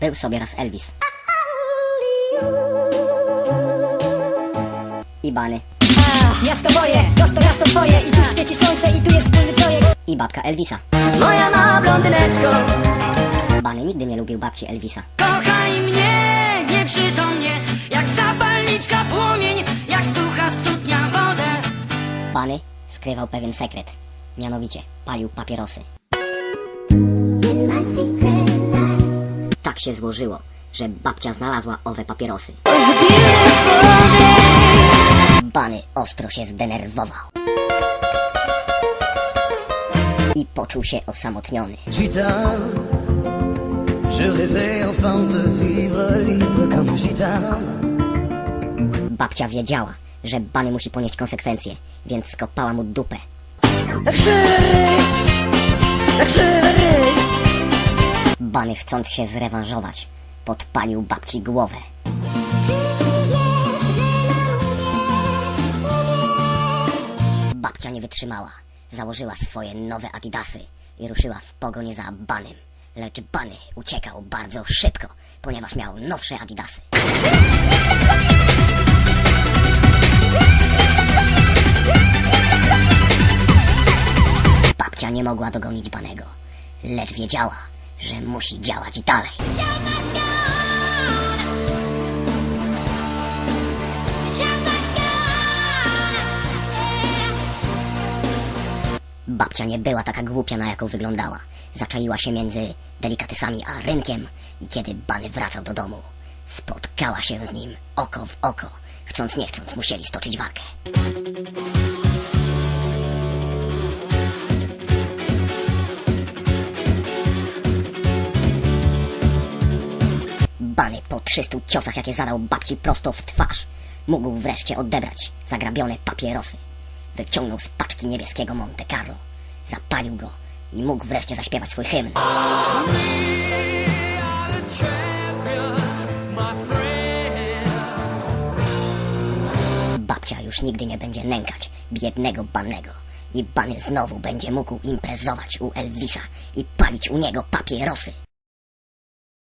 Był sobie raz Elvis. I bany. Miasto moje, prosto miasto twoje I tu świeci słońce i tu jest wspólny projekt I babka Elvisa. Moja mała blondyneczko Bany nigdy nie lubił babci Elvisa. Kochaj mnie, nieprzytomnie, jak zapalniczka płomień, jak sucha studnia wodę. Bany skrywał pewien sekret. Mianowicie palił papierosy. Tak się złożyło, że babcia znalazła owe papierosy. Bany ostro się zdenerwował. I poczuł się osamotniony. Babcia wiedziała, że Bany musi ponieść konsekwencje, więc skopała mu dupę. Bany chcąc się zrewanżować, podpalił babci głowę. Babcia nie wytrzymała. Założyła swoje nowe adidasy i ruszyła w pogonię za Banym. Lecz Bany uciekał bardzo szybko, ponieważ miał nowsze adidasy. Babcia nie mogła dogonić Banego, lecz wiedziała, że musi działać dalej. Babcia nie była taka głupia, na jaką wyglądała. Zaczaiła się między delikatesami a rynkiem i kiedy Bany wracał do domu, spotkała się z nim oko w oko. Chcąc nie chcąc, musieli stoczyć walkę. Bany po 300 ciosach, jakie zadał babci prosto w twarz, mógł wreszcie odebrać zagrabione papierosy. Wyciągnął z paczki niebieskiego Monte Carlo, zapalił go i mógł wreszcie zaśpiewać swój hymn. Babcia już nigdy nie będzie nękać biednego Bannego i Bany znowu będzie mógł imprezować u Elvisa i palić u niego papierosy.